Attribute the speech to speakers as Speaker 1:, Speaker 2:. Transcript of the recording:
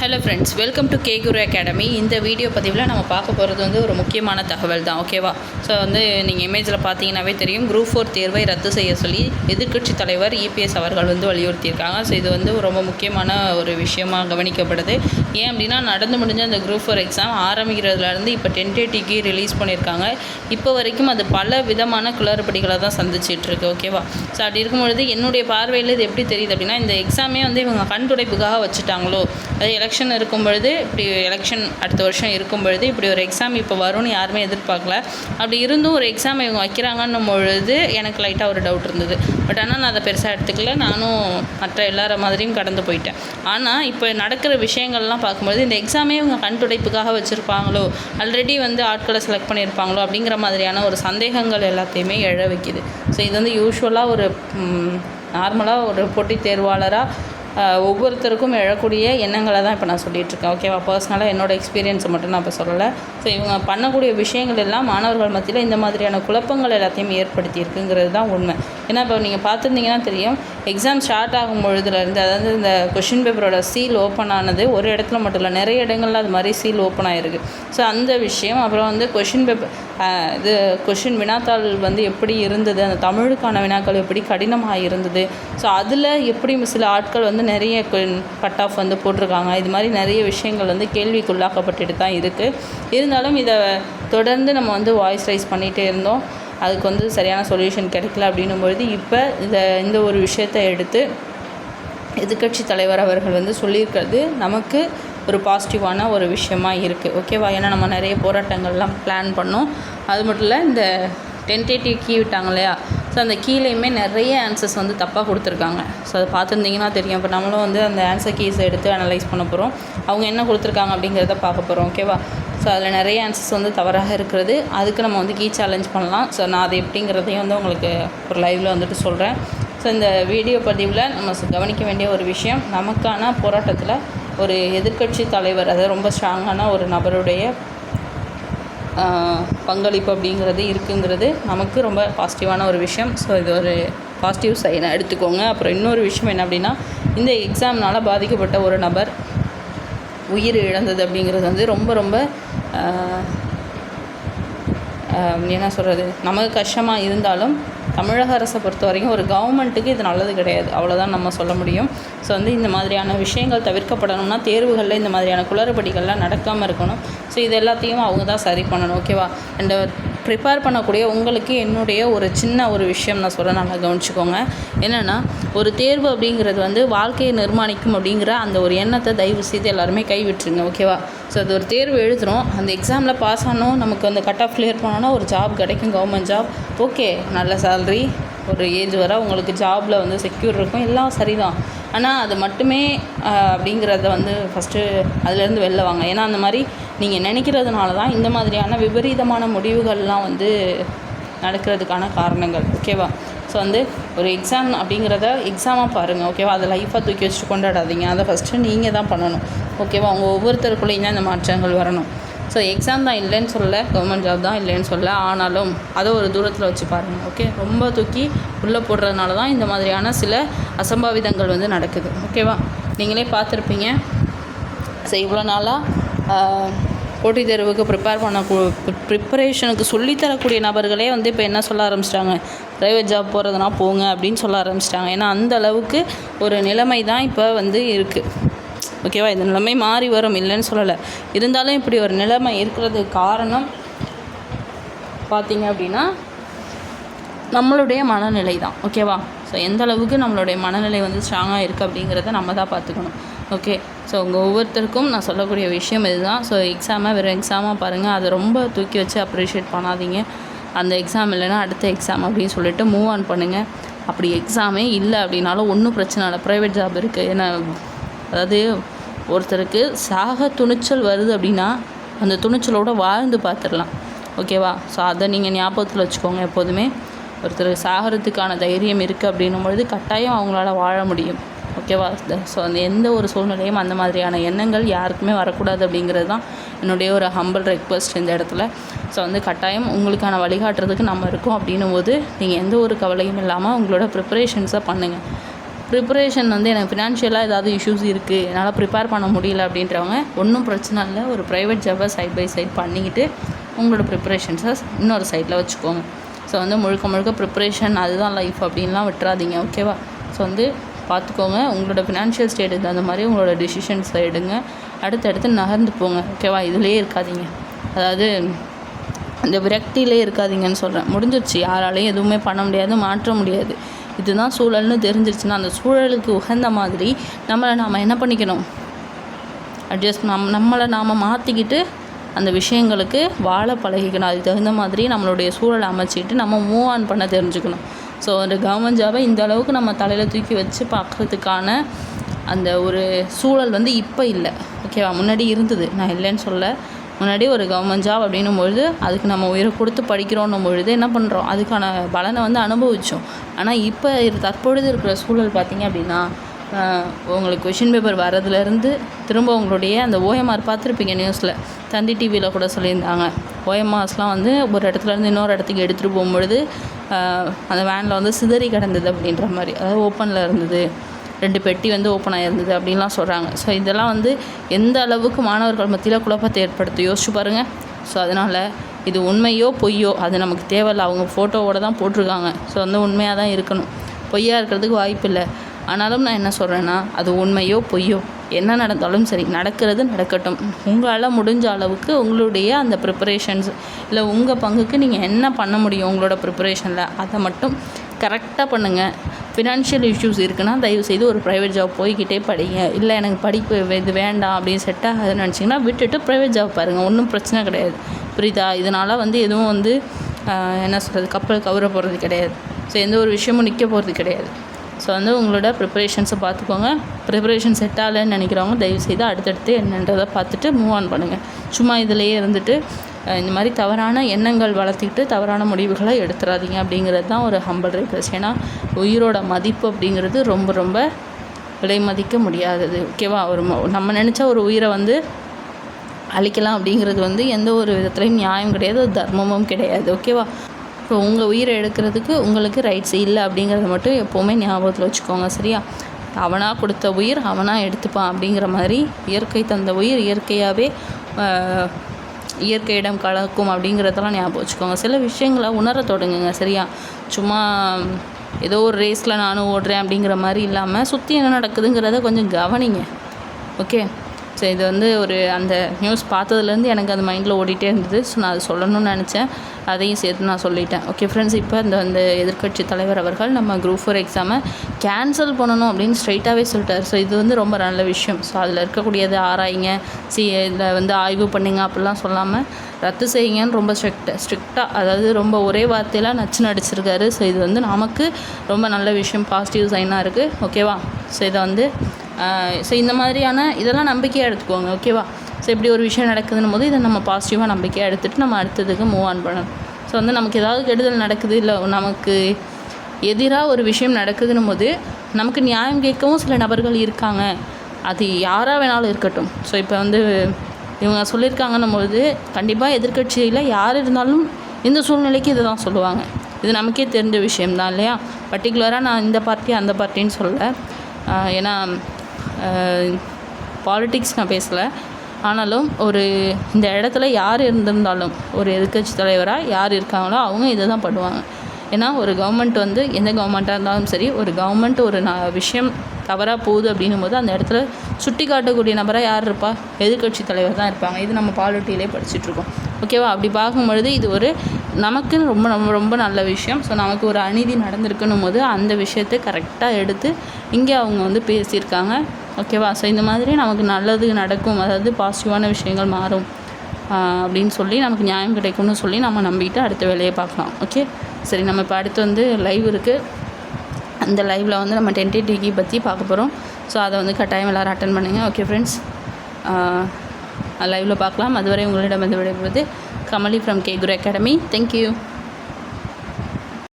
Speaker 1: Hello friends welcome to K Guru academy இந்த video பதிவில் நம்ம பார்க்க போகிறது வந்து ஒரு முக்கியமான தகவல் தான் ஓகேவா ஸோ வந்து நீங்கள் இமேஜில் பார்த்தீங்கன்னாவே தெரியும். குரூப் ஃபோர் தேர்வை ரத்து செய்ய சொல்லி எதிர்க்கட்சி தலைவர் இபிஎஸ் அவர்கள் வந்து வலியுறுத்தியிருக்காங்க. ஸோ இது வந்து ரொம்ப முக்கியமான ஒரு விஷயமாக கவனிக்கப்படுது. ஏன் அப்படின்னா நடந்து முடிஞ்ச அந்த குரூப் ஃபோர் எக்ஸாம் ஆரம்பிக்கிறதுலேருந்து இப்போ டென்டேட்டிக்கு ரிலீஸ் பண்ணியிருக்காங்க. இப்போ வரைக்கும் அது பல விதமான குளறுபடிகளை தான் சந்திச்சிட்ருக்கு ஓகேவா ஸோ அப்படி இருக்கும்பொழுது என்னுடைய பார்வையில் இது எப்படி தெரியுது அப்படின்னா இந்த எக்ஸாமே வந்து இவங்க கண்துடைப்புக்காக வச்சுட்டாங்களோ? அது எலெக்ஷன் இருக்கும் பொழுது இப்படி எலெக்ஷன் அடுத்த வருஷம் இருக்கும் பொழுது இப்படி ஒரு எக்ஸாம் இப்போ வரும்னு யாருமே எதிர்பார்க்கல. அப்படி இருந்தும் ஒரு எக்ஸாம் இவங்க வைக்கிறாங்கன்னும் பொழுது எனக்கு லைட்டாக ஒரு டவுட் இருந்தது. பட் ஆனால் நான் அதை பெருசாக எடுத்துக்கல. நானும் மற்ற எல்லார மாதிரியும் கடந்து போயிட்டேன். ஆனால் இப்போ நடக்கிற விஷயங்கள்லாம் பார்க்கும்போது இந்த எக்ஸாமே இவங்க கண்துடைப்புக்காக வச்சுருப்பாங்களோ? ஆல்ரெடி வந்து ஆட்களை செலக்ட் பண்ணியிருப்பாங்களோ? அப்படிங்கிற மாதிரியான ஒரு சந்தேகங்கள் எல்லாத்தையுமே எழ வைக்குது. ஸோ இது வந்து யூஸ்வலாக ஒரு நார்மலாக ஒரு போட்டித் தேர்வாளராக ஒவ்வொருத்தருக்கும் எழக்கூடிய எண்ணங்களை தான் இப்போ நான் சொல்லிட்டு இருக்கேன் ஓகேவா பர்சனலாக என்னோட எக்ஸ்பீரியன்ஸை மட்டும் நான் இப்போ சொல்லலை. ஸோ இவங்க பண்ணக்கூடிய விஷயங்கள் எல்லாம் மாணவர்கள் மத்தியில் இந்த மாதிரியான குழப்பங்கள் எல்லாத்தையும் ஏற்படுத்தி இருக்குங்கிறது தான் உண்மை. ஏன்னா இப்போ நீங்கள் பார்த்துருந்தீங்கன்னா தெரியும் எக்ஸாம் ஸ்டார்ட் ஆகும் பொழுதுலேருந்து அதாவது இந்த கொஷின் பேப்பரோட சீல் ஓப்பன் ஆனது ஒரு இடத்துல மட்டும் இல்லை நிறைய இடங்களில் அது மாதிரி சீல் ஓப்பன் ஆகிருக்கு ஸோ அந்த விஷயம் அப்புறம் வந்து கொஷின் பேப்பர் இது கொஷின் வினாத்தாள் வந்து எப்படி இருந்தது அந்த தமிழுக்கான வினாக்கள் எப்படி கடினமாக இருந்தது ஸோ அதில் எப்படி சில ஆட்கள் வந்து நிறைய கட் ஆஃப் வந்து போட்டிருக்காங்க இது மாதிரி நிறைய விஷயங்கள் வந்து கேள்விக்குள்ளாக்கப்பட்டுட்டு தான் இருக்குது இருந்தாலும் இதை தொடர்ந்து நம்ம வந்து வாய்ஸ் ரைஸ் பண்ணிகிட்டே இருந்தோம். அதுக்கு வந்து சரியான சொல்யூஷன் கிடைக்கல அப்படின்னும் பொழுது இப்போ இந்த இந்த ஒரு விஷயத்தை எடுத்து எதிர்க்கட்சி தலைவர் அவர்கள் வந்து சொல்லியிருக்கிறது நமக்கு ஒரு பாசிட்டிவான ஒரு விஷயமா இருக்குது ஓகேவா ஏன்னா நம்ம நிறைய போராட்டங்கள்லாம் பிளான் பண்ணோம். அது மட்டும் இல்லை இந்த டென்டேட்டிவ் கீ விட்டாங்க இல்லையா? ஸோ அந்த கீழேயுமே நிறைய ஆன்சர்ஸ் வந்து தப்பாக கொடுத்துருக்காங்க. ஸோ அதை பார்த்துருந்தீங்கன்னா தெரியும். இப்போ நம்மளும் வந்து அந்த ஆன்சர் கீஸை எடுத்து அனலைஸ் பண்ண போகிறோம் அவங்க என்ன கொடுத்துருக்காங்க அப்படிங்கிறத பார்க்க போகிறோம் ஓகேவா ஸோ அதில் நிறைய ஆன்சர்ஸ் வந்து தவறாக இருக்கிறது. அதுக்கு நம்ம வந்து கீ சேலஞ்ச் பண்ணலாம். ஸோ நான் அது எப்படிங்கிறதையும் வந்து உங்களுக்கு ஒரு லைவில் வந்துட்டு சொல்கிறேன் ஸோ இந்த வீடியோ பதிவில் நம்ம கவனிக்க வேண்டிய ஒரு விஷயம் நமக்கான போராட்டத்தில் ஒரு எதிர்க்கட்சி தலைவர் அதாவது ரொம்ப ஸ்ட்ராங்கான ஒரு நபருடைய பங்களிப்பு அப்படிங்கிறது இருக்குங்கிறது நமக்கு ரொம்ப பாசிட்டிவான ஒரு விஷயம். ஸோ இது ஒரு பாசிட்டிவ் சைனை எடுத்துக்கோங்க. அப்புறம் இன்னொரு விஷயம் என்ன அப்படின்னா இந்த எக்ஸாம்னால் பாதிக்கப்பட்ட ஒரு நபர் உயிர் இழந்தது அப்படிங்கிறது வந்து ரொம்ப ரொம்ப என்ன சொல்கிறது நமக்கு கஷ்டமாக இருந்தாலும் தமிழக அரசை பொறுத்த வரைக்கும் ஒரு கவர்மெண்ட்டுக்கு இது நல்லது கிடையாது. அவ்வளோதான் நம்ம சொல்ல முடியும். ஸோ வந்து இந்த மாதிரியான விஷயங்கள் தவிர்க்கப்படணும்னா தேர்வுகளில் இந்த மாதிரியான குளறுபடிகள்லாம் நடக்காமல் இருக்கணும். ஸோ இது எல்லாத்தையும் அவங்க தான் சரி பண்ணணும். ஓகேவா அண்ட் ப்ரிப்பேர் பண்ணக்கூடிய உங்களுக்கு என்னுடைய ஒரு சின்ன ஒரு விஷயம் நான் சொல்கிறேன் நல்லா கவனிச்சுக்கோங்க. என்னென்னா ஒரு தேர்வு அப்படிங்கிறது வந்து வாழ்க்கையை நிர்மாணிக்கும் அப்படிங்கிற அந்த ஒரு எண்ணத்தை தயவு செய்து எல்லாருமே கைவிட்டுருங்க ஓகேவா ஸோ அது ஒரு தேர்வு எழுதுகிறோம் அந்த எக்ஸாமில் பாஸ் ஆனோம். நமக்கு அந்த கட் ஆஃப் கிளியர் பண்ணோன்னா ஒரு ஜாப் கிடைக்கும் கவர்மெண்ட் ஜாப் ஓகே நல்ல சேல்ரி ஒரு ஏஜ் வர உங்களுக்கு ஜாபில் வந்து செக்யூர் இருக்கும். எல்லாம் சரிதான். ஆனால் அது மட்டுமே அப்படிங்கிறத வந்து ஃபஸ்ட்டு அதுலேருந்து வெளில வாங்க. ஏன்னா அந்த மாதிரி நீங்கள் நினைக்கிறதுனால தான் இந்த மாதிரியான விபரீதமான முடிவுகள்லாம் வந்து நடக்கிறதுக்கான காரணங்கள் ஓகேவா? ஸோ வந்து ஒரு எக்ஸாம் அப்படிங்கிறத எக்ஸாமாக பாருங்கள் ஓகேவா? அதை லைஃப்பாக தூக்கி வச்சுட்டு கொண்டாடாதீங்க. அதை ஃபஸ்ட்டு நீங்கள் தான் பண்ணணும் ஓகேவா? உங்கள் ஒவ்வொருத்தருக்குள்ளேயும் தான் இந்த மாற்றங்கள் வரணும். ஸோ எக்ஸாம் தான் இல்லைன்னு சொல்ல கவர்மெண்ட் ஜாப் தான் இல்லைன்னு சொல்ல ஆனாலும் அதை ஒரு தூரத்தில் வச்சு பாருங்கள் ஓகே? ரொம்ப தூக்கி உள்ளே போடுறதுனால தான் இந்த மாதிரியான சில அசம்பாவிதங்கள் வந்து நடக்குது ஓகேவா? நீங்களே பார்த்துருப்பீங்க. ஸோ இவ்வளோ நாளாக போட்டித் தேர்வுக்கு ப்ரிப்பேர் பண்ண ப்ரிப்பரேஷனுக்கு சொல்லித்தரக்கூடிய நபர்களே வந்து இப்போ என்ன சொல்ல ஆரம்பிச்சிட்டாங்க? ப்ரைவேட் ஜாப் போகிறதுனா போங்க அப்படின்னு சொல்ல ஆரம்பிச்சிட்டாங்க. ஏன்னா அந்த அளவுக்கு ஒரு நிலைமை தான் இப்போ வந்து இருக்குது ஓகேவா இந்த நிலைமை மாறி வரும் இல்லைன்னு சொல்லலை. இருந்தாலும் இப்படி ஒரு நிலைமை இருக்கிறதுக்கு காரணம் பார்த்தீங்க அப்படின்னா நம்மளுடைய மனநிலை தான் ஓகேவா ஸோ எந்த அளவுக்கு நம்மளுடைய மனநிலை வந்து ஸ்ட்ராங்காக இருக்குது அப்படிங்கிறத நம்ம தான் பார்த்துக்கணும். ஓகே ஸோ உங்கள் ஒவ்வொருத்தருக்கும் நான் சொல்லக்கூடிய விஷயம் இதுதான். ஸோ எக்ஸாமை வெறும் எக்ஸாமாக பாருங்கள் அதை ரொம்ப தூக்கி வச்சு அப்ரிஷியேட் பண்ணாதீங்க. அந்த எக்ஸாம் இல்லைன்னா அடுத்த எக்ஸாம் அப்படின்னு சொல்லிட்டு மூவ் ஆன் பண்ணுங்கள் அப்படி எக்ஸாமே இல்லை அப்படின்னாலும் ஒன்றும் பிரச்சனை இல்லை. ப்ரைவேட் ஜாப் இருக்குது ஏன்னா அதாவது ஒருத்தருக்கு சாக துணிச்சல் வருது அப்படின்னா அந்த துணிச்சலோடு வாழ்ந்து பார்த்துடலாம். ஓகேவா ஸோ அதை நீங்கள் ஞாபகத்தில் வச்சுக்கோங்க எப்போதுமே. ஒருத்தர் சாகிறதுக்கான தைரியம் இருக்குது அப்படின்னும் பொழுது கட்டாயம் அவங்களால வாழ முடியும். ஓகேவா ஸோ அந்த எந்த ஒரு சூழ்நிலையும் அந்த மாதிரியான எண்ணங்கள் யாருக்குமே வரக்கூடாது அப்படிங்கிறது தான் என்னுடைய ஒரு ஹம்பிள் ரெக்வஸ்ட் இந்த இடத்துல. ஸோ வந்து கட்டாயம் உங்களுக்கான வழிகாட்டுறதுக்கு நம்ம இருக்கோம் அப்படின்னும் போது நீங்கள் எந்த ஒரு கவலையும் இல்லாமல் உங்களோட ப்ரிப்பரேஷன்ஸை பண்ணுங்கள் ப்ரிப்பரேஷன் வந்து எனக்கு ஃபினான்ஷியலாக ஏதாவது இஷ்யூஸ் இருக்குது என்னால் ப்ரிப்பேர் பண்ண முடியல அப்படின்றவங்க ஒன்றும் பிரச்சனை இல்லை. ஒரு ப்ரைவேட் ஜாபை சைட் பை சைட் பண்ணிக்கிட்டு உங்களோட ப்ரிப்பரேஷன்ஸை இன்னொரு சைடில் வச்சுக்கோங்க. ஸோ வந்து முழுக்க முழுக்க ப்ரிப்பரேஷன் அதுதான் லைஃப் அப்படின்லாம் விட்டுறாதீங்க ஓகேவா ஸோ வந்து பார்த்துக்கோங்க உங்களோட ஃபினான்ஷியல் ஸ்டேட் அந்த மாதிரி உங்களோட டிசிஷன்ஸை எடுங்க. அடுத்தடுத்து நகர்ந்து போங்க ஓகேவா இதுலேயே இருக்காதீங்க. அதாவது அந்த விரக்தியிலே இருக்காதீங்கன்னு சொல்கிறேன் முடிஞ்சிருச்சு. யாராலையும் எதுவுமே பண்ண முடியாது மாற்ற முடியாது. இதுதான் சூழல்னு தெரிஞ்சிருச்சுன்னா அந்த சூழலுக்கு உகந்த மாதிரி நம்மளை நாம் என்ன பண்ணிக்கணும்? அட்ஜஸ்ட் நம் நம்மளை நாம் மாற்றிக்கிட்டு அந்த விஷயங்களுக்கு வாழ பழகிக்கணும். அதுக்கு தகுந்த மாதிரி நம்மளுடைய சூழலை அமைச்சிட்டு நம்ம மூவ் ஆன் பண்ண தெரிஞ்சுக்கணும். ஸோ அந்த கவர்மெண்ட் ஜாபை இந்த அளவுக்கு நம்ம தலையில் தூக்கி வச்சு பார்க்குறதுக்கான அந்த ஒரு சூழல் வந்து இப்போ இல்லை. ஓகேவா முன்னாடி இருந்தது. நான் இல்லைன்னு சொல்ல. முன்னாடி ஒரு கவர்மெண்ட் ஜாப் அப்படின்னும் பொழுது அதுக்கு நம்ம உயிரை கொடுத்து படிக்கிறோன்னும் பொழுது என்ன பண்ணுறோம் அதுக்கான பலனை வந்து அனுபவித்தோம் ஆனால் இப்போ தற்பொழுது இருக்கிற சூழல் பார்த்திங்க அப்படின்னா உங்களுக்கு கொஷின் பேப்பர் வரதுலேருந்து திரும்ப உங்களுடைய அந்த ஓஎம்ஆர் பார்த்துருப்பீங்க நியூஸில் தந்தி டிவியில் கூட சொல்லியிருந்தாங்க. ஓஎம்ஆர்ஸ்லாம் வந்து ஒரு இடத்துல இருந்து இன்னொரு இடத்துக்கு எடுத்துகிட்டு போகும்பொழுது அந்த வேனில் வந்து சிதறி கிடந்தது அப்படின்ற மாதிரி. அதாவது ஓப்பனில் இருந்தது. ரெண்டு பெட்டி வந்து ஓப்பன் ஆகிருந்தது அப்படின்லாம் சொல்கிறாங்க ஸோ இதெல்லாம் வந்து எந்த அளவுக்கு மாணவர்கள் மத்தியில் குழப்பத்தை ஏற்படுத்தி யோசிச்சு பாருங்கள் ஸோ அதனால் இது உண்மையோ பொய்யோ அது நமக்கு தேவையில்லை. அவங்க ஃபோட்டோவோட தான் போட்டிருக்காங்க. ஸோ வந்து உண்மையாக தான் இருக்கணும். பொய்யா இருக்கிறதுக்கு வாய்ப்பு இல்லை ஆனாலும் நான் என்ன சொல்கிறேன்னா அது உண்மையோ பொய்யோ என்ன நடந்தாலும் சரி நடக்கிறது நடக்கட்டும். உங்களால் முடிஞ்ச அளவுக்கு உங்களுடைய அந்த ப்ரிப்பரேஷன்ஸ் இல்லை உங்கள் பங்குக்கு நீங்கள் என்ன பண்ண முடியும் உங்களோட ப்ரிப்பரேஷனில் அதை மட்டும் கரெக்டாக பண்ணுங்கள் ஃபினான்ஷியல் இஷ்யூஸ் இருக்குன்னா தயவுசெய்து ஒரு ப்ரைவேட் ஜாப் போய்கிட்டே படிங்க. இல்லை எனக்கு படிப்பு இது வேண்டாம் அப்படின்னு செட் ஆகுதுன்னு நினச்சிங்கன்னா விட்டுட்டு ப்ரைவேட் ஜாப் பாருங்கள் ஒன்றும் பிரச்சனை கிடையாது. புரியுதா? இதனால் வந்து எதுவும் வந்து என்ன சொல்கிறது கப்பல் கவர போகிறது கிடையாது. ஸோ எந்த ஒரு விஷயமும் நிற்க போகிறது கிடையாது. ஸோ வந்து உங்களோட ப்ரிப்பரேஷன்ஸை பார்த்துக்கோங்க. ப்ரிப்பரேஷன் செட் ஆகலைன்னு நினைக்கிறவங்க தயவுசெய்து அடுத்தடுத்து என்னன்றதை பார்த்துட்டு மூவ் ஆன் பண்ணுங்கள் சும்மா இதிலேயே இருந்துட்டு இந்த மாதிரி தவறான எண்ணங்கள் வளர்த்திக்கிட்டு தவறான முடிவுகளை எடுத்துடாதீங்க அப்படிங்கிறது தான் ஒரு ஹம்பல் ரிக்வஸ்ட் ஏன்னா உயிரோட மதிப்பு அப்படிங்கிறது ரொம்ப ரொம்ப விலை மதிக்க முடியாதது. ஓகேவா ஒரு நம்ம நினச்ச ஒரு உயிரை வந்து அழிக்கலாம் அப்படிங்கிறது வந்து எந்த ஒரு விதத்துலையும் நியாயம் கிடையாது தர்மமும் கிடையாது. ஓகேவா ஸோ உங்கள் உயிரை எடுக்கிறதுக்கு உங்களுக்கு ரைட்ஸ் இல்லை அப்படிங்கிறத மட்டும் எப்போவுமே ஞாபகத்தில் வச்சுக்கோங்க சரியா? அவனாக கொடுத்த உயிர் அவனாக எடுத்துப்பான் அப்படிங்கிற மாதிரி இயற்கை தந்த உயிர் இயற்கையாகவே இயற்கையிடம் கலக்கும் அப்படிங்கிறதெல்லாம் ஞாபகம் வச்சுக்கோங்க. சில விஷயங்களை உணர தொடங்குங்க சரியா? சும்மா ஏதோ ஒரு ரேஸில் நானும் ஓடுறேன் அப்படிங்கிற மாதிரி இல்லாமல் சுற்றி என்ன நடக்குதுங்கிறத கொஞ்சம் கவனிங்க ஓகே ஸோ இது வந்து ஒரு அந்த நியூஸ் பார்த்ததுலேருந்து எனக்கு அது மைண்டில் ஓடிட்டே இருந்தது. ஸோ நான் அது சொல்லணும்னு நினச்சேன். அதையும் சேர்த்து நான் சொல்லிட்டேன். ஓகே ஃப்ரெண்ட்ஸ் இப்போ இந்த அந்த எதிர்க்கட்சி தலைவர் அவர்கள் நம்ம குரூப் ஃபோர் எக்ஸாமை கேன்சல் பண்ணணும் அப்படின்னு ஸ்ட்ரைட்டாகவே சொல்லிட்டார். ஸோ இது வந்து ரொம்ப நல்ல விஷயம். ஸோ அதில் இருக்கக்கூடியது ஆராய்ங்க சி இதில் வந்து ஆய்வு பண்ணுங்க அப்படிலாம் சொல்லாமல் ரத்து செய்யுங்கன்னு ரொம்ப ஸ்ட்ரிக்ட் ஸ்ட்ரிக்டாக அதாவது ரொம்ப ஒரே வார்த்தையில் நச்சு நடிச்சிருக்காரு ஸோ இது வந்து நமக்கு ரொம்ப நல்ல விஷயம். பாசிட்டிவ் சைனாக இருக்குது ஓகேவா ஸோ இதை வந்து ஸோ இந்த மாதிரியான இதெல்லாம் நம்பிக்கையாக எடுத்துக்கோங்க ஓகேவா ஸோ இப்படி ஒரு விஷயம் நடக்குதுன்னும் போது இதை நம்ம பாசிட்டிவாக நம்பிக்கையாக எடுத்துகிட்டு நம்ம அடுத்ததுக்கு மூவ் ஆன் பண்ணணும். ஸோ வந்து நமக்கு ஏதாவது கெடுதல் நடக்குது இல்லை நமக்கு எதிராக ஒரு விஷயம் நடக்குதுன்னும் போது நமக்கு நியாயம் கேட்கவும் சில நபர்கள் இருக்காங்க. அது யாராக வேணாலும் இருக்கட்டும். ஸோ இப்போ வந்து இவங்க சொல்லியிருக்காங்கன்னும் போது கண்டிப்பாக எதிர்க்கட்சியில் யார் இருந்தாலும் இந்த சூழ்நிலைக்கு இதை தான் சொல்லுவாங்க. இது நமக்கே தெரிஞ்ச விஷயம்தான் இல்லையா? பர்டிகுலராக நான் இந்த பார்ட்டி அந்த பார்ட்டின்னு சொல்லலை. ஏன்னா பாலிட்டிக்ஸ் நான் பேசலை. ஆனாலும் ஒரு இந்த இடத்துல யார் இருந்திருந்தாலும் ஒரு எதிர்க்கட்சி தலைவராக யார் இருக்காங்களோ அவங்க இதை தான் பண்ணுவாங்க ஏன்னா ஒரு கவர்மெண்ட் வந்து எந்த கவர்மெண்ட்டாக இருந்தாலும் சரி ஒரு கவர்மெண்ட் ஒரு ந விஷயம் தவறாக போகுது அப்படின்னும் போது அந்த இடத்துல சுட்டி காட்டக்கூடிய நபராக யார் இருப்பா? எதிர்க்கட்சி தலைவர் தான் இருப்பாங்க. இது நம்ம பாலிட்டியிலே படிச்சுட்ருக்கோம். ஓகேவா அப்படி பார்க்கும்பொழுது இது ஒரு நமக்கு ரொம்ப ரொம்ப ரொம்ப நல்ல விஷயம். ஸோ நமக்கு ஒரு அநீதி நடந்திருக்குன்னும் போது அந்த விஷயத்தை கரெக்டாக எடுத்து இங்கே அவங்க வந்து பேசியிருக்காங்க. ஓகேவா? ஸோ இந்த மாதிரி நமக்கு நல்லது நடக்கும். அதாவது பாசிட்டிவான விஷயங்கள் மாறும். அப்படின்னு சொல்லி நமக்கு நியாயம் கிடைக்கும்னு சொல்லி நம்ம நம்பிக்கிட்டு அடுத்த வேலையை பார்க்கலாம். ஓகே? சரி நம்ம இப்போ அடுத்து வந்து லைவ் இருக்குது அந்த லைவில் வந்து நம்ம டென்டிடிக்கு பற்றி பார்க்க போகிறோம் ஸோ அதை வந்து கட்டாயம் எல்லோரும் அட்டன் பண்ணுங்கள் ஓகே ஃப்ரெண்ட்ஸ் லைவில் பார்க்கலாம். அதுவரை உங்களிடம் வந்து விடைபெறுவது Kamali from K Guru academy thank you